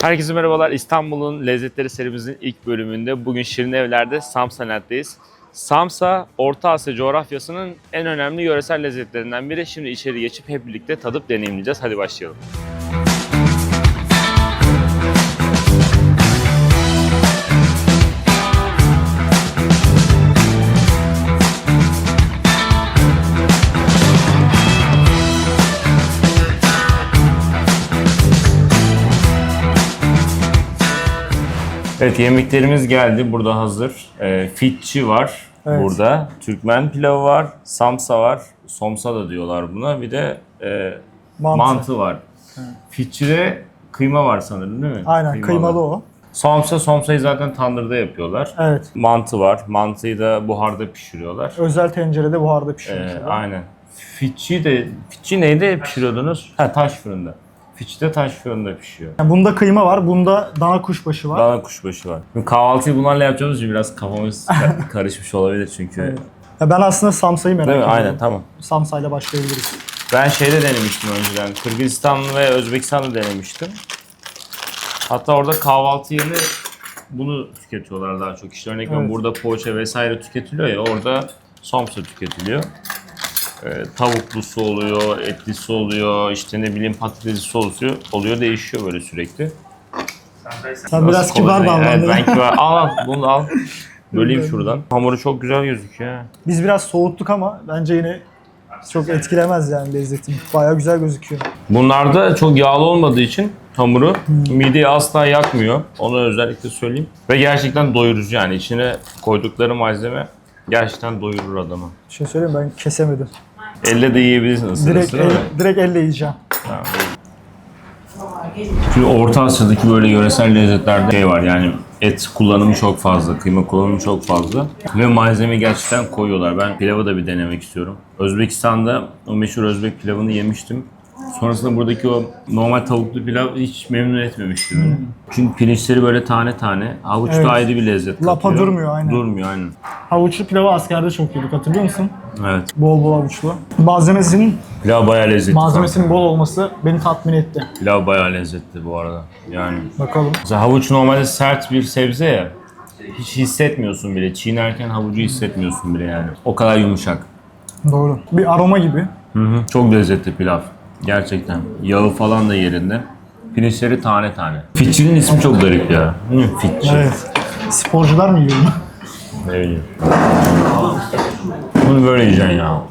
Herkese merhabalar. İstanbul'un lezzetleri serimizin ilk bölümünde bugün Şirin Evler'de Samsa Net'teyiz. Samsa, Orta Asya coğrafyasının en önemli yöresel lezzetlerinden biri. Şimdi içeri geçip hep birlikte tadıp deneyimleyeceğiz. Hadi başlayalım. Evet yemeklerimiz geldi. Burada hazır. Ee, fitçi var Evet. burada. Türkmen pilavı var. Samsa var. Somsa da diyorlar buna. Bir de e, Mantı. mantı. var. Fitçide kıyma var sanırım değil mi? Aynen kıymalı o. Somsa, somsayı zaten tandırda yapıyorlar. Evet. Mantı var. Mantıyı da buharda pişiriyorlar. Özel tencerede buharda Ee, pişiyor. aynen. Fitçi de, fitçi neyde pişiriyordunuz? Ha taş fırında. De taş fırında pişiyor. Yani bunda kıyma var, bunda dana kuşbaşı var. Dana kuşbaşı var. Şimdi kahvaltıyı bunlarla yapacağımız için biraz kafamız ka- karışmış olabilir çünkü. Evet. Ya ben aslında samsayı merak Değil mi? ediyorum. Aynen tamam. Samsayla başlayabiliriz. Ben şeyde denemiştim önceden. Kırgızistan ve Özbekistan'da denemiştim. Hatta orada kahvaltı yerine bunu tüketiyorlar daha çok. İşte örnek veriyorum Evet. burada poğaça vesaire tüketiliyor ya orada somsa tüketiliyor. Ee, tavuklusu oluyor, etlisi oluyor, işte ne bileyim patateslisi oluyor, oluyor değişiyor böyle sürekli. Sen biraz kibar davrandın. Evet ben kibar. Al al bunu al. Böleyim şuradan. Hamuru çok güzel gözüküyor. ha. Biz biraz soğuttuk ama bence yine çok etkilemez yani lezzetim. Baya güzel gözüküyor. Bunlarda çok yağlı olmadığı için hamuru mideyi asla yakmıyor. Onu özellikle söyleyeyim. Ve gerçekten doyurucu yani. içine koydukları malzeme gerçekten doyurur adamı. Bir şey söyleyeyim mi? ben kesemedim. Elle de yiyebilirsin ısıra Direkt, el, direkt elle yiyeceğim. Tamam. Şimdi Orta Asya'daki böyle yöresel lezzetlerde şey var yani et kullanımı çok fazla, kıyma kullanımı çok fazla ve malzeme gerçekten koyuyorlar. Ben pilavı da bir denemek istiyorum. Özbekistan'da o meşhur Özbek pilavını yemiştim. Sonrasında buradaki o normal tavuklu pilav hiç memnun etmemişti beni. Çünkü pirinçleri böyle tane tane. Havuç Evet. da ayrı bir lezzet Lapa katıyor. durmuyor, aynen. Durmuyor aynen. Havuçlu pilavı askerde çok yedik hatırlıyor musun? Evet. Bol bol havuçlu. Malzemesinin Pilav bayağı lezzetli. malzemesinin bol olması beni tatmin etti. Pilav bayağı lezzetli bu arada. Yani Bakalım. Mesela havuç normalde sert bir sebze ya. Hiç hissetmiyorsun bile. Çiğnerken havucu hissetmiyorsun bile yani. O kadar yumuşak. Doğru. Bir aroma gibi. Hı hı. Çok lezzetli pilav. Gerçekten. Yağı falan da yerinde. Pirinçleri tane tane. Fitçinin ismi çok garip ya. Hı, Fitçi. Evet. Sporcular mı yiyor bunu? Ne bileyim. Bunu böyle yiyeceksin ya.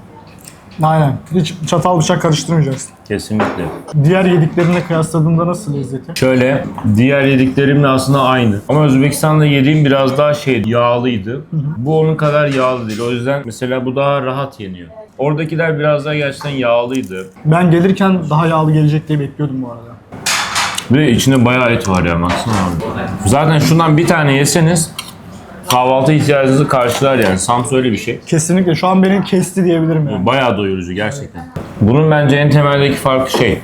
Aynen. Hiç çatal bıçak karıştırmayacaksın. Kesinlikle. Diğer yediklerine kıyasladığında nasıl lezzeti? Şöyle diğer yediklerimle aslında aynı. Ama Özbekistan'da yediğim biraz daha şey yağlıydı. Bu onun kadar yağlı değil. O yüzden mesela bu daha rahat yeniyor. Oradakiler biraz daha gerçekten yağlıydı. Ben gelirken daha yağlı gelecek diye bekliyordum bu arada. Bir de içinde bayağı et var ya baksana. Zaten şundan bir tane yeseniz kahvaltı ihtiyacınızı karşılar yani. Samsa öyle bir şey. Kesinlikle şu an beni kesti diyebilirim yani. Bayağı doyurucu gerçekten. Bunun bence en temeldeki farkı şey.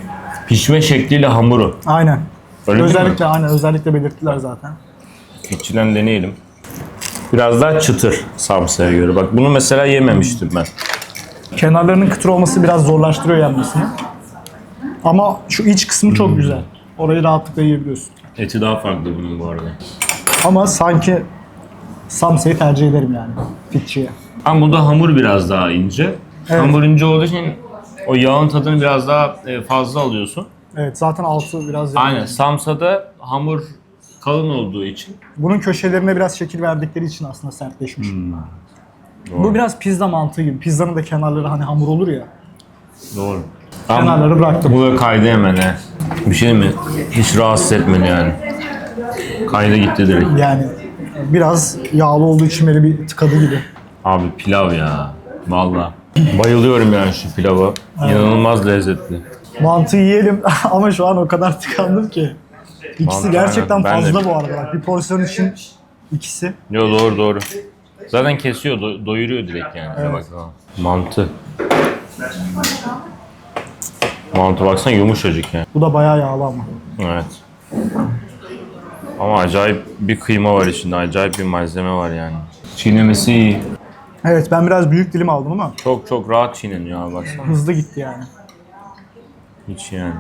Pişme şekliyle hamuru. Aynen. Öyle özellikle aynen özellikle belirttiler zaten. İçinden deneyelim. Biraz daha çıtır samsaya göre. Bak bunu mesela yememiştim ben. Kenarlarının kıtır olması biraz zorlaştırıyor yenmesini. Ama şu iç kısmı Hmm. çok güzel. Orayı rahatlıkla yiyebiliyorsun. Eti daha farklı bunun bu arada. Ama sanki Samsa'yı tercih ederim yani. Fitchi'ye. Ama bunda hamur biraz daha ince. Evet. Hamur ince olduğu için o yağın tadını biraz daha e, fazla alıyorsun. Evet zaten altı biraz yanıyor. Aynen. Samsa'da hamur kalın olduğu için. Bunun köşelerine biraz şekil verdikleri için aslında sertleşmiş. Hmm. Doğru. Bu biraz pizza mantığı gibi. Pizzanın da kenarları hani hamur olur ya. Doğru. Kenarları bıraktım. Bu da kaydı hemen he. Bir şey mi? Hiç rahatsız etmedi yani. Kayda gitti direkt. Yani biraz yağlı olduğu için böyle bir tıkadı gibi. Abi pilav ya. Valla. Bayılıyorum yani şu pilava. İnanılmaz lezzetli. Mantı yiyelim ama şu an o kadar tıkandım ki. İkisi Mantı, gerçekten aynen. Ben de- fazla bu arada. Bak, bir porsiyon için ikisi. Yo doğru doğru. Zaten kesiyor, do- doyuruyor direkt yani. Evet. Bak, Mantı. Mantı baksana yumuşacık yani. Bu da bayağı yağlı ama. Evet. Ama acayip bir kıyma var içinde. Acayip bir malzeme var yani. Çiğnemesi iyi. Evet ben biraz büyük dilim aldım ama Çok çok rahat çiğneniyor abi baksana. hızlı gitti yani. Hiç yani.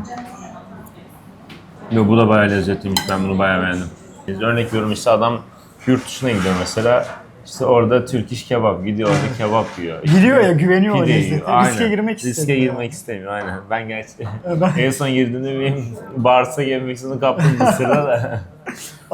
Yo, bu da bayağı lezzetliymiş. Ben bunu bayağı beğendim. Biz örnek veriyorum işte adam yurt dışına gidiyor mesela. İşte orada Türk iş kebap gidiyor orada kebap yiyor. İşte Gidiyor ya güveniyor pide lezzete. yiyor. Aynen. Riske girmek Riske istemiyor. girmek istemiyor aynen. Ben gerçi en son girdiğimde benim bağırsak yemek kaptım bir sırada da.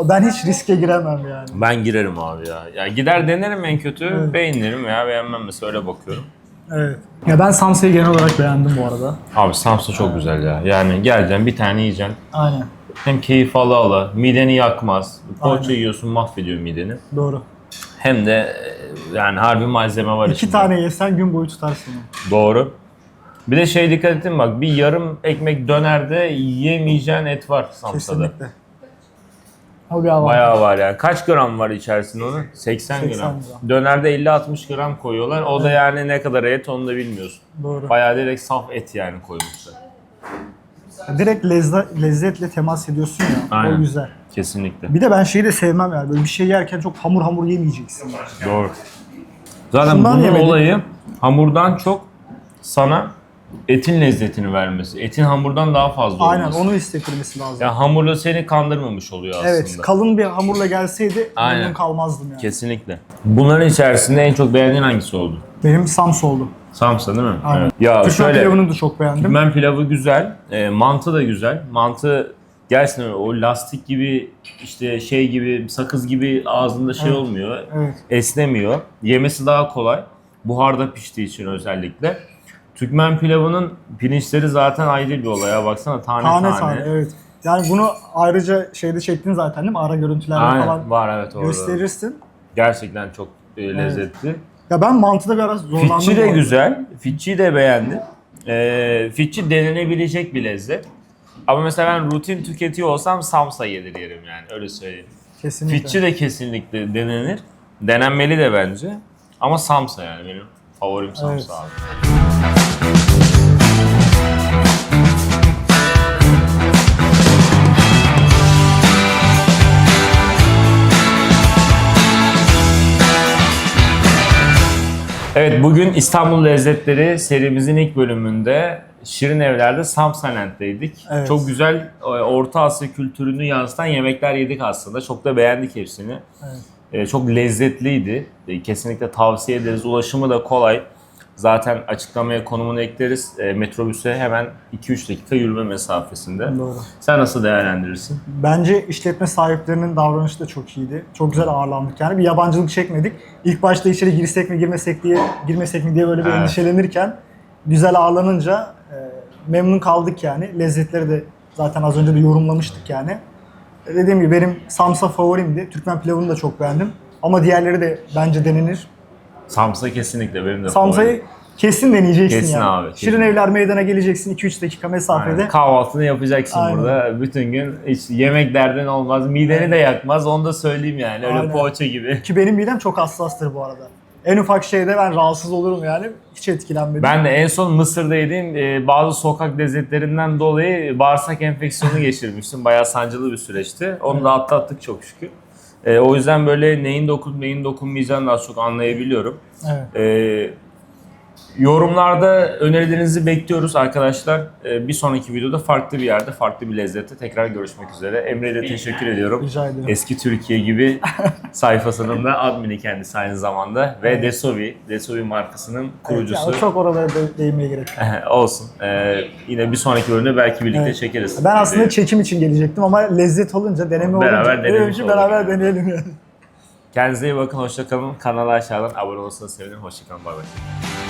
Ben hiç riske giremem yani. Ben girerim abi ya. Ya gider denerim en kötü. Evet. Beğenirim veya beğenmem mesela öyle bakıyorum. Evet. Ya ben Samsa'yı genel olarak beğendim bu arada. Abi Samsa çok güzel ya. Yani geleceksin bir tane yiyeceksin. Aynen. Hem keyif ala ala, mideni yakmaz. Poğaça Aynen. yiyorsun mahvediyor mideni. Doğru. Hem de e, yani harbi malzeme var İki içinde. tane yesen gün boyu tutarsın. Doğru. Bir de şey dikkat ettin mi bak bir yarım ekmek dönerde yemeyeceğin et var Samsa'da. Kesinlikle. Bir avantaj. Bayağı var yani. Kaç gram var içerisinde onun? 80, 80 gram. gram. Dönerde 50-60 gram koyuyorlar. O da yani ne kadar et onu da bilmiyorsun. Doğru. Bayağı direkt saf et yani koymuşlar. Direkt lezze, lezzetle temas ediyorsun ya. Aynen. O güzel. Kesinlikle. Bir de ben şeyi de sevmem yani. Böyle bir şey yerken çok hamur hamur yemeyeceksin. Doğru. Zaten Şundan bunun olayı hamurdan çok sana etin lezzetini vermesi. Etin hamurdan daha fazla Aynen olması. onu hissettirmesi lazım. Yani hamurla seni kandırmamış oluyor aslında. evet kalın bir hamurla gelseydi Aynen. memnun kalmazdım yani. Kesinlikle. Bunların içerisinde en çok beğendiğin hangisi oldu? Benim Samsa oldu. Samsa değil mi? Aynen. Evet. Ya Türkmen şöyle, pilavını da çok beğendim. Türkmen pilavı güzel, e, mantı da güzel. Mantı gerçekten öyle, o lastik gibi işte şey gibi sakız gibi ağzında şey Evet. olmuyor. Evet. Esnemiyor. Yemesi daha kolay. Buharda piştiği için özellikle. Türkmen pilavının pirinçleri zaten ayrı bir olay. Ya baksana tane tane. Tane tane evet. Yani bunu ayrıca şeyde çektin zaten değil mi? Ara görüntülerde Aynen, falan var evet orada. gösterirsin. Gerçekten çok e, lezzetli. Ya ben mantıda biraz zorlandım. Fitçi de güzel. Fitçiyi de beğendim. Ee, fitçi denenebilecek bir lezzet. Ama mesela ben rutin tüketiyor olsam Samsa yedir yerim yani öyle söyleyeyim. Kesinlikle. Fitçi de kesinlikle denenir. Denenmeli de bence. Ama Samsa yani benim favorim Samsa Evet. abi. Evet bugün İstanbul Lezzetleri serimizin ilk bölümünde Şirin Evler'de Samsalent'teydik. Evet. Çok güzel e, Orta Asya kültürünü yansıtan yemekler yedik aslında. Çok da beğendik hepsini. Evet. E, Çok lezzetliydi. E, Kesinlikle tavsiye ederiz. Ulaşımı da kolay. Zaten açıklamaya konumunu ekleriz. E, Metrobüse hemen 2-3 dakika yürüme mesafesinde. Doğru. Sen nasıl değerlendirirsin? Bence işletme sahiplerinin davranışı da çok iyiydi. Çok güzel ağırlandık yani. Bir yabancılık çekmedik. İlk başta içeri girsek mi girmesek diye girmesek mi diye böyle bir Evet. endişelenirken güzel ağırlanınca e, memnun kaldık yani. Lezzetleri de zaten az önce de yorumlamıştık yani. E, Dediğim gibi benim Samsa favorimdi. Türkmen pilavını da çok beğendim. Ama diğerleri de bence denenir. Samsa kesinlikle benim de Samsa'yı kesin deneyeceksin Kesin yani. abi, kesin. Şirin Evler meydana geleceksin 2-3 dakika mesafede. Aynen. Kahvaltını yapacaksın Aynen. burada. Bütün gün hiç yemek derdin olmaz. Mideni de yakmaz. Onu da söyleyeyim yani. Öyle Aynen. poğaça gibi. Ki benim midem çok hassastır bu arada. En ufak şeyde ben rahatsız olurum yani. Hiç etkilenmedim. Ben de en son Mısır'da yediğim e, bazı sokak lezzetlerinden dolayı bağırsak enfeksiyonu geçirmiştim. Bayağı sancılı bir süreçti. Onu da atlattık çok şükür. E, o yüzden böyle neyin dokunup neyin dokunmayacağını da az çok anlayabiliyorum. Evet. E, yorumlarda önerilerinizi bekliyoruz arkadaşlar. E, bir sonraki videoda farklı bir yerde, farklı bir lezzette tekrar görüşmek üzere. Emre'ye de teşekkür ediyorum. Rica ederim. Eski Türkiye gibi sayfasının da admini kendisi aynı zamanda ve Desovi, Desovi markasının Evet, kurucusu. yani çok oralara de- değinmeye gerek yok. Olsun. Ee, yine bir sonraki bölümde belki birlikte Evet. çekeriz. Ben aslında Ee, çekim için gelecektim ama lezzet olunca, deneme Beraber olunca denemiş beraber deneyelim yani. Kendinize iyi bakın. Hoşçakalın. Kanala aşağıdan abone olursanız sevinirim. Hoşçakalın. Bay bay.